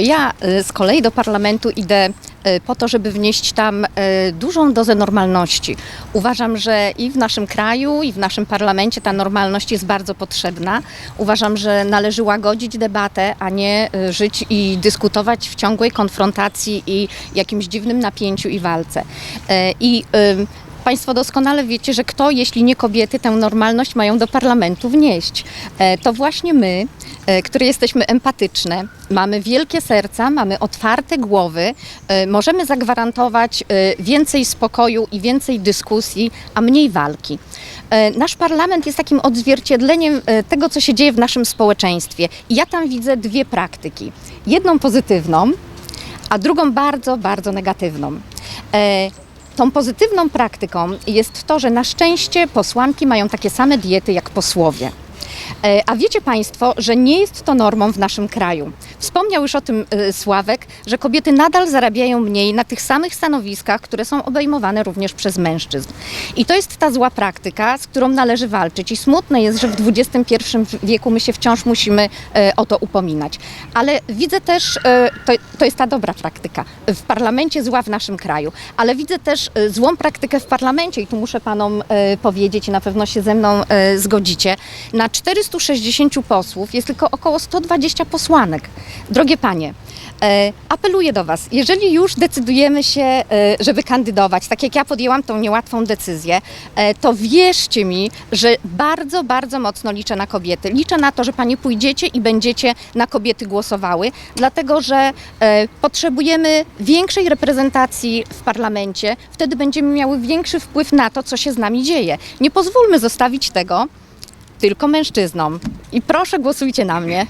Ja y, z kolei do parlamentu idę y, po to, żeby wnieść tam y, dużą dozę normalności. Uważam, że i w naszym kraju, i w naszym parlamencie ta normalność jest bardzo potrzebna. Uważam, że należy łagodzić debatę, a nie żyć i dyskutować w ciągłej konfrontacji i jakimś dziwnym napięciu i walce. I Państwo doskonale wiecie, że kto, jeśli nie kobiety, tę normalność mają do parlamentu wnieść. E, To właśnie my, e, które jesteśmy empatyczne, mamy wielkie serca, mamy otwarte głowy, e, możemy zagwarantować e, więcej spokoju i więcej dyskusji, a mniej walki. E, Nasz parlament jest takim odzwierciedleniem e, tego, co się dzieje w naszym społeczeństwie. I ja tam widzę dwie praktyki. Jedną pozytywną, a drugą bardzo, bardzo negatywną. E, Tą pozytywną praktyką jest to, że na szczęście posłanki mają takie same diety jak posłowie. E, A wiecie Państwo, że nie jest to normą w naszym kraju. Wspomniał już o tym e, Sławek, że kobiety nadal zarabiają mniej na tych samych stanowiskach, które są obejmowane również przez mężczyzn. I to jest ta zła praktyka, z którą należy walczyć. I smutne jest, że w XXI wieku my się wciąż musimy e, o to upominać. Ale widzę też, to, to jest ta dobra praktyka, w parlamencie zła w naszym kraju, ale widzę też złą praktykę w parlamencie i tu muszę Panom powiedzieć i na pewno się ze mną zgodzicie. Na 460 posłów jest tylko około 120 posłanek. Drogie Panie, e, apeluję do Was, jeżeli już decydujemy się, e, żeby kandydować, tak jak ja podjęłam tą niełatwą decyzję, e, to wierzcie mi, że bardzo, bardzo mocno liczę na kobiety. Liczę na to, że Panie pójdziecie i będziecie na kobiety głosowały, dlatego że potrzebujemy większej reprezentacji w parlamencie, wtedy będziemy miały większy wpływ na to, co się z nami dzieje. Nie pozwólmy zostawić tego tylko mężczyznom. I proszę głosujcie na mnie.